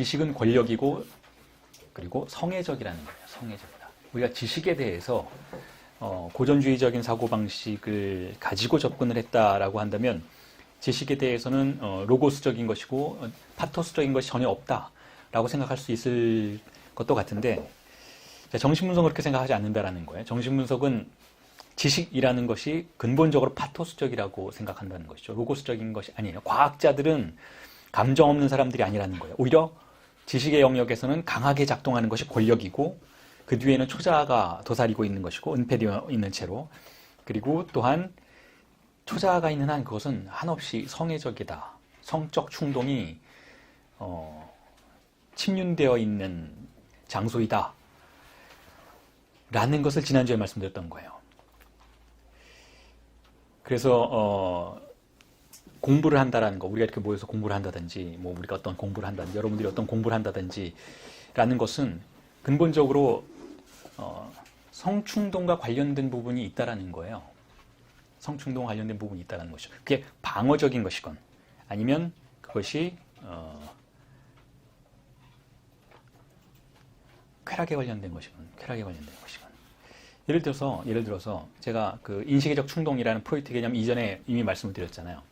지식은 권력이고 그리고 성애적이라는 거예요. 성애적이다. 우리가 지식에 대해서 어, 고전주의적인 사고 방식을 가지고 접근을 했다라고 한다면 지식에 대해서는 어, 로고스적인 것이고 어, 파토스적인 것이 전혀 없다라고 생각할 수 있을 것도 같은데 자, 정신분석은 그렇게 생각하지 않는다라는 거예요. 정신분석은 지식이라는 것이 근본적으로 파토스적이라고 생각한다는 것이죠. 로고스적인 것이 아니에요. 과학자들은 감정 없는 사람들이 아니라는 거예요. 오히려 지식의 영역에서는 강하게 작동하는 것이 권력이고 그 뒤에는 초자가 도사리고 있는 것이고 은폐되어 있는 채로 그리고 또한 초자가 있는 한 그것은 한없이 성애적이다. 성적 충동이 어, 침륜되어 있는 장소이다. 라는 것을 지난주에 말씀드렸던 거예요. 그래서 어, 공부를 한다라는 거, 우리가 이렇게 모여서 공부를 한다든지, 뭐 우리가 어떤 공부를 한다든지, 여러분들이 어떤 공부를 한다든지, 라는 것은 근본적으로 어, 성충동과 관련된 부분이 있다라는 거예요. 성충동 관련된 부분이 있다는 것이죠. 그게 방어적인 것이건 아니면 그것이 어, 쾌락에 관련된 것이건 쾌락에 관련된 것이건 예를 들어서 예를 들어서 제가 그 인식의적 충동이라는 프로이트 개념 이전에 이미 말씀을 드렸잖아요.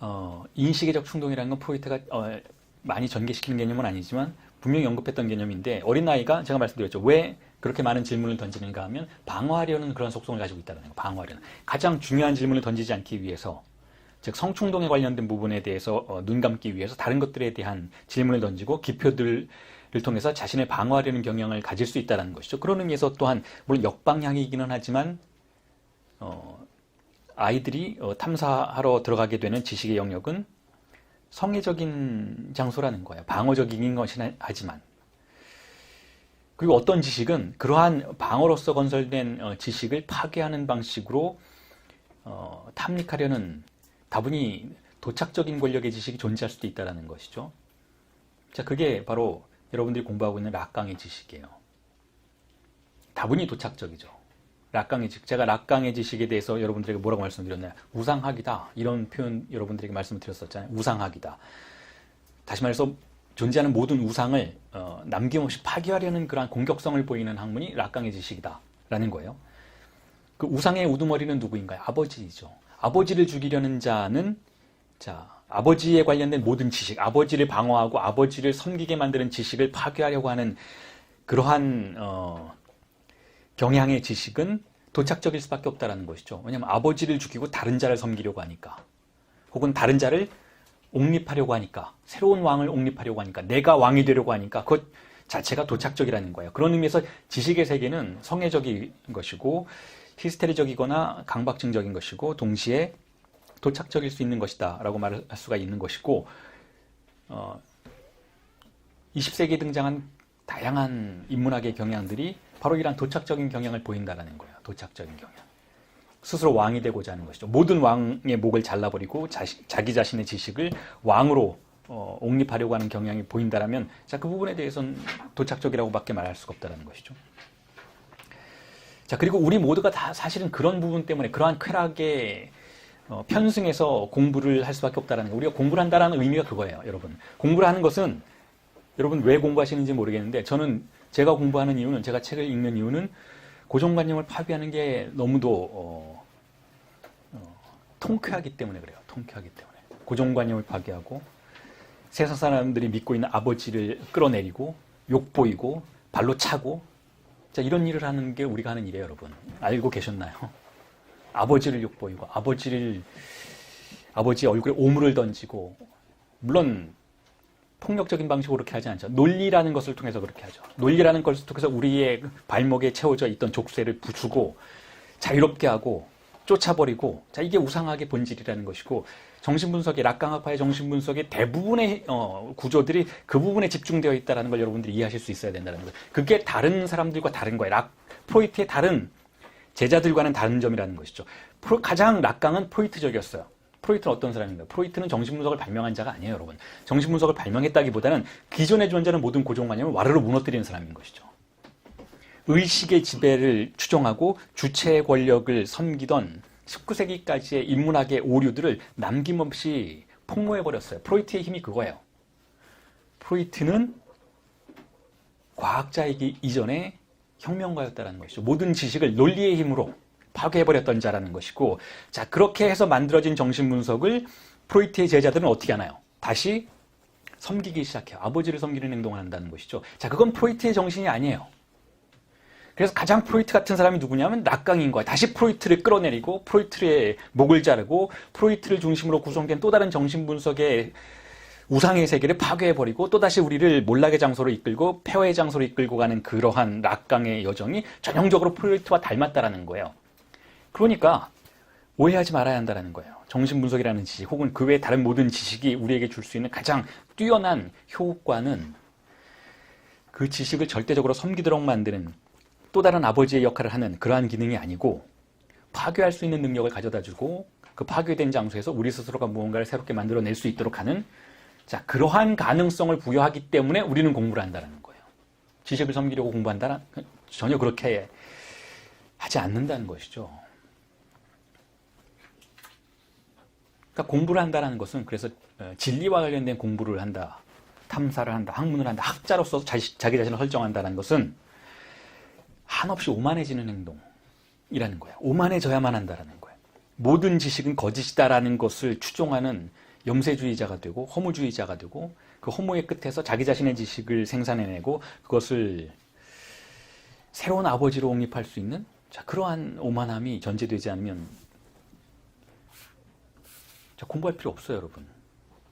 어, 인식의적 충동이라는 건 프로이트가 어, 많이 전개시키는 개념은 아니지만 분명히 언급했던 개념인데 어린아이가 제가 말씀드렸죠. 왜 그렇게 많은 질문을 던지는가 하면 방어하려는 그런 속성을 가지고 있다는 거예요. 방어하려는. 가장 중요한 질문을 던지지 않기 위해서 즉 성충동에 관련된 부분에 대해서 어, 눈 감기 위해서 다른 것들에 대한 질문을 던지고 기표들을 통해서 자신을 방어하려는 경향을 가질 수 있다는 것이죠. 그런 의미에서 또한 물론 역방향이기는 하지만 어, 아이들이 어, 탐사하러 들어가게 되는 지식의 영역은 성애적인 장소라는 거예요. 방어적인 것이긴 하지만. 그리고 어떤 지식은 그러한 방어로서 건설된 어, 지식을 파괴하는 방식으로 어, 탐닉하려는 다분히 도착적인 권력의 지식이 존재할 수도 있다는 것이죠. 자, 그게 바로 여러분들이 공부하고 있는 락강의 지식이에요. 다분히 도착적이죠. 락강의 지식. 제가 락강의 지식에 대해서 여러분들에게 뭐라고 말씀드렸나요? 우상학이다. 이런 표현 여러분들에게 말씀을 드렸었잖아요. 우상학이다. 다시 말해서 존재하는 모든 우상을 어, 남김없이 파괴하려는 그러한 공격성을 보이는 학문이 락강의 지식이다. 라는 거예요. 그 우상의 우두머리는 누구인가요? 아버지이죠. 아버지를 죽이려는 자는 자 아버지에 관련된 모든 지식, 아버지를 방어하고 아버지를 섬기게 만드는 지식을 파괴하려고 하는 그러한 어, 경향의 지식은 도착적일 수밖에 없다는 것이죠. 왜냐하면 아버지를 죽이고 다른 자를 섬기려고 하니까, 혹은 다른 자를 옹립하려고 하니까, 새로운 왕을 옹립하려고 하니까, 내가 왕이 되려고 하니까, 그것 자체가 도착적이라는 거예요. 그런 의미에서 지식의 세계는 성애적인 것이고, 히스테리적이거나 강박증적인 것이고, 동시에 도착적일 수 있는 것이다. 라고 말할 수가 있는 것이고, 어, 20세기에 등장한 다양한 인문학의 경향들이 바로 이러한 도착적인 경향을 보인다는 거예요. 도착적인 경향. 스스로 왕이 되고자 하는 것이죠. 모든 왕의 목을 잘라버리고 자시, 자기 자신의 지식을 왕으로 어, 옹립하려고 하는 경향이 보인다라면 자, 그 부분에 대해서는 도착적이라고밖에 말할 수가 없다는 것이죠. 자, 그리고 우리 모두가 다 사실은 그런 부분 때문에 그러한 쾌락에 어, 편승해서 공부를 할 수밖에 없다는 거. 우리가 공부를 한다는 의미가 그거예요, 여러분. 공부를 하는 것은 여러분 왜 공부하시는지 모르겠는데 저는 제가 공부하는 이유는 제가 책을 읽는 이유는 고정관념을 파괴하는 게 너무도 어, 어, 통쾌하기 때문에 그래요. 통쾌하기 때문에 고정관념을 파괴하고 세상 사람들이 믿고 있는 아버지를 끌어내리고 욕보이고 발로 차고 자 이런 일을 하는 게 우리가 하는 일이에요, 여러분. 알고 계셨나요? 아버지를 욕보이고 아버지를 아버지 얼굴에 오물을 던지고 물론 폭력적인 방식으로 그렇게 하지 않죠. 논리라는 것을 통해서 그렇게 하죠. 논리라는 것을 통해서 우리의 발목에 채워져 있던 족쇄를 부수고 자유롭게 하고 쫓아버리고 자 이게 우상학의 본질이라는 것이고 정신분석의 락강학파의 정신분석의 대부분의 어, 구조들이 그 부분에 집중되어 있다는 걸 여러분들이 이해하실 수 있어야 된다는 거예요. 그게 다른 사람들과 다른 거예요. 락 프로이트의 다른 제자들과는 다른 점이라는 것이죠. 프로, 가장 락강은 프로이트적이었어요. 프로이트는 어떤 사람인가요? 프로이트는 정신분석을 발명한 자가 아니에요, 여러분. 정신분석을 발명했다기보다는 기존에 존재하는 모든 고정관념을 와르르 무너뜨리는 사람인 것이죠. 의식의 지배를 추종하고 주체의 권력을 섬기던 19세기까지의 인문학의 오류들을 남김없이 폭로해버렸어요. 프로이트의 힘이 그거예요. 프로이트는 과학자이기 이전에 혁명가였다는 것이죠. 모든 지식을 논리의 힘으로 파괴해버렸던 자라는 것이고, 자, 그렇게 해서 만들어진 정신분석을 프로이트의 제자들은 어떻게 하나요? 다시 섬기기 시작해요. 아버지를 섬기는 행동을 한다는 것이죠. 자, 그건 프로이트의 정신이 아니에요. 그래서 가장 프로이트 같은 사람이 누구냐면 락강인 거야. 다시 프로이트를 끌어내리고 프로이트의 목을 자르고 프로이트를 중심으로 구성된 또 다른 정신분석의 우상의 세계를 파괴해버리고 또다시 우리를 몰락의 장소로 이끌고 폐허의 장소로 이끌고 가는 그러한 락강의 여정이 전형적으로 프로이트와 닮았다라는 거예요. 그러니까 오해하지 말아야 한다는 거예요. 정신분석이라는 지식 혹은 그 외 다른 모든 지식이 우리에게 줄 수 있는 가장 뛰어난 효과는 그 지식을 절대적으로 섬기도록 만드는 또 다른 아버지의 역할을 하는 그러한 기능이 아니고 파괴할 수 있는 능력을 가져다 주고 그 파괴된 장소에서 우리 스스로가 무언가를 새롭게 만들어낼 수 있도록 하는 자 그러한 가능성을 부여하기 때문에 우리는 공부를 한다는 거예요. 지식을 섬기려고 공부한다? 전혀 그렇게 하지 않는다는 것이죠. 그러니까 공부를 한다는 것은 그래서 어, 진리와 관련된 공부를 한다, 탐사를 한다, 학문을 한다, 학자로서 자시, 자기 자신을 설정한다는 것은 한없이 오만해지는 행동이라는 거야. 오만해져야만 한다라는 거야. 모든 지식은 거짓이다라는 것을 추종하는 염세주의자가 되고 허무주의자가 되고 그 허무의 끝에서 자기 자신의 지식을 생산해내고 그것을 새로운 아버지로 옹립할 수 있는 자, 그러한 오만함이 전제되지 않으면 자, 공부할 필요 없어요, 여러분.